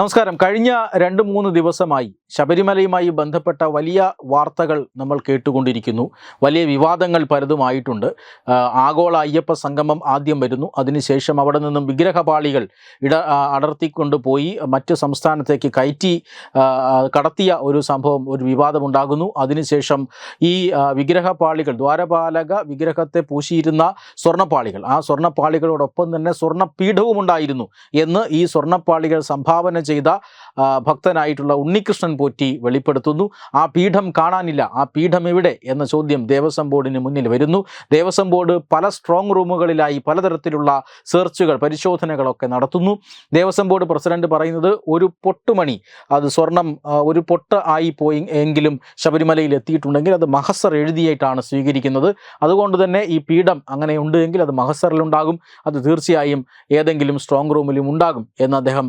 നമസ്കാരം. കഴിഞ്ഞ രണ്ട് മൂന്ന് ദിവസമായി ശബരിമലയുമായി ബന്ധപ്പെട്ട വലിയ വാർത്തകൾ നമ്മൾ കേട്ടുകൊണ്ടിരിക്കുന്നു. വലിയ വിവാദങ്ങൾ പലതുമായിട്ടുണ്ട്. ആഗോള അയ്യപ്പ സംഗമം ആദ്യം വരുന്നു. അതിനുശേഷം അവിടെ നിന്നും വിഗ്രഹപാളികൾ ഇട അടർത്തിക്കൊണ്ട് പോയി മറ്റ് സംസ്ഥാനത്തേക്ക് കയറ്റി കടത്തിയ ഒരു സംഭവം ഒരു വിവാദമുണ്ടാകുന്നു അതിനുശേഷം ഈ വിഗ്രഹപാളികൾ ദ്വാരപാലക വിഗ്രഹത്തെ പൂശിയിരുന്ന സ്വർണപ്പാളികൾ ആ സ്വർണപ്പാളികളോടൊപ്പം തന്നെ സ്വർണപീഠവും ഉണ്ടായിരുന്നു എന്ന് ഈ സ്വർണപ്പാളികൾ സംഭാവന ചെയ്ത ഭക്തനായിട്ടുള്ള ഉണ്ണികൃഷ്ണൻ പോറ്റി വെളിപ്പെടുത്തുന്നു. ആ പീഠം കാണാനില്ല. ആ പീഠം എവിടെ? എന്ന ചോദ്യം ദേവസ്വം ബോർഡിന് മുന്നിൽ വരുന്നു. ദേവസ്വം ബോർഡ് പല സ്ട്രോങ് റൂമുകളിലായി പലതരത്തിലുള്ള സെർച്ചുകൾ പരിശോധനകളൊക്കെ നടത്തുന്നു. ദേവസ്വം ബോർഡ് പ്രസിഡന്റ് പറയുന്നത് ഒരു പൊട്ടുമണി. അത് സ്വർണം ഒരു പൊട്ട് ആയി പോയി എങ്കിലും ശബരിമലയിൽ എത്തിയിട്ടുണ്ടെങ്കിൽ അത് മഹസർ എഴുതിയായിട്ടാണ് സ്വീകരിക്കുന്നത്. അതുകൊണ്ട് തന്നെ ഈ പീഠം അങ്ങനെ ഉണ്ട് എങ്കിൽ അത് മഹസറിലുണ്ടാകും. അത് തീർച്ചയായും ഏതെങ്കിലും സ്ട്രോങ് റൂമിലും ഉണ്ടാകും എന്ന് അദ്ദേഹം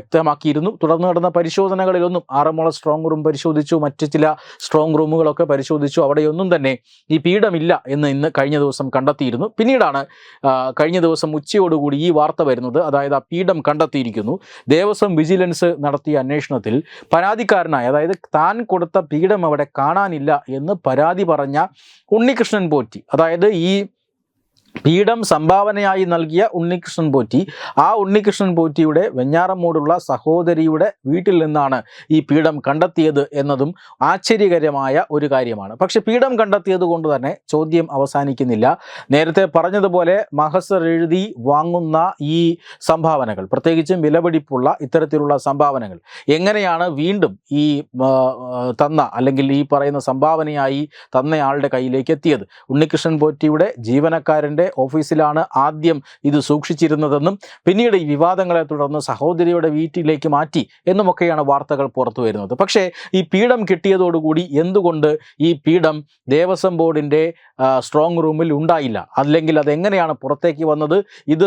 വ്യക്തമാക്കിയിരുന്നു. തുടർന്ന് നടന്ന പരിശോധനകളിലൊന്നും ആറന്മുള സ്ട്രോങ് റൂം പരിശോധിച്ചു മറ്റ് ചില സ്ട്രോങ് റൂമുകളൊക്കെ പരിശോധിച്ചു. അവിടെയൊന്നും തന്നെ ഈ പീഠമില്ല എന്ന് ഇന്ന് കഴിഞ്ഞ ദിവസം കണ്ടെത്തിയിരുന്നു. പിന്നീടാണ് കഴിഞ്ഞ ദിവസം ഉച്ചയോടുകൂടി ഈ വാർത്ത വരുന്നത്. അതായത് ആ പീഠം കണ്ടെത്തിയിരിക്കുന്നു. ദേവസ്വം വിജിലൻസ് നടത്തിയ അന്വേഷണത്തിൽ പരാതിക്കാരനായ അതായത് താൻ കൊടുത്ത പീഠം അവിടെ കാണാനില്ല എന്ന് പരാതി പറഞ്ഞ ഉണ്ണികൃഷ്ണൻ പോറ്റി അതായത് ഈ പീഠം സംഭാവനയായി നൽകിയ ഉണ്ണികൃഷ്ണൻ പോറ്റി ആ ഉണ്ണികൃഷ്ണൻ പോറ്റിയുടെ വെഞ്ഞാറമ്മൂടുള്ള സഹോദരിയുടെ വീട്ടിൽ നിന്നാണ് ഈ പീഠം കണ്ടെത്തിയത് എന്നതും ആശ്ചര്യകരമായ ഒരു കാര്യമാണ്. പക്ഷെ പീഠം കണ്ടെത്തിയത് കൊണ്ട് തന്നെ ചോദ്യം അവസാനിക്കുന്നില്ല. നേരത്തെ പറഞ്ഞതുപോലെ മഹസർ എഴുതി വാങ്ങുന്ന ഈ സംഭാവനകൾ പ്രത്യേകിച്ചും വിലപിടിപ്പുള്ള ഇത്തരത്തിലുള്ള സംഭാവനകൾ എങ്ങനെയാണ് വീണ്ടും ഈ തന്ന അല്ലെങ്കിൽ ഈ പറയുന്ന സംഭാവനയായി തന്നയാളുടെ കയ്യിലേക്ക് എത്തിയത്? ഉണ്ണികൃഷ്ണൻ പോറ്റിയുടെ ജീവനക്കാരന്റെ ഓഫീസിലാണ് ആദ്യം ഇത് സൂക്ഷിച്ചിരുന്നതെന്നും പിന്നീട് ഈ വിവാദങ്ങളെ തുടർന്ന് സഹോദരിയുടെ വീട്ടിലേക്ക് മാറ്റി എന്നുമൊക്കെയാണ് വാർത്തകൾ പുറത്തു വരുന്നത്. പക്ഷേ ഈ പീഠം കിട്ടിയതോടുകൂടി എന്തുകൊണ്ട് ഈ പീഠം ദേവസ്വം ബോർഡിന്റെ സ്ട്രോങ് റൂമിൽ ഉണ്ടായില്ല? അല്ലെങ്കിൽ അതെങ്ങനെയാണ് പുറത്തേക്ക് വന്നത്? ഇത്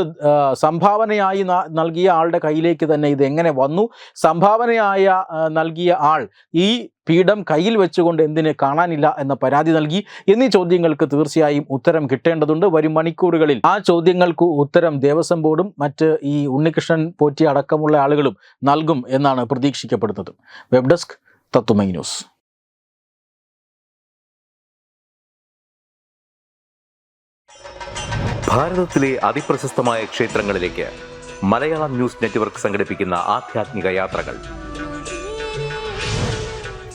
സംഭാവനയായി നൽകിയ ആളുടെ കയ്യിലേക്ക് തന്നെ ഇത് എങ്ങനെ വന്നു? സംഭാവനയായ നൽകിയ ആൾ ഈ പീഠം കയ്യിൽ വെച്ചുകൊണ്ട് എന്തിന് കാണാനില്ല എന്ന പരാതി നൽകി. എന്നീ ചോദ്യങ്ങൾക്ക് തീർച്ചയായും ഉത്തരം കിട്ടേണ്ടതുണ്ട്. വരും മണിക്കൂറുകളിൽ ആ ചോദ്യങ്ങൾക്ക് ഉത്തരം ദേവസ്വം ബോർഡും മറ്റ് ഈ ഉണ്ണികൃഷ്ണൻ പോറ്റി അടക്കമുള്ള ആളുകളും നൽകും എന്നാണ് പ്രതീക്ഷിക്കപ്പെടുന്നത്. വെബ് ഡെസ്ക് തത്തുമൈ ന്യൂസ്.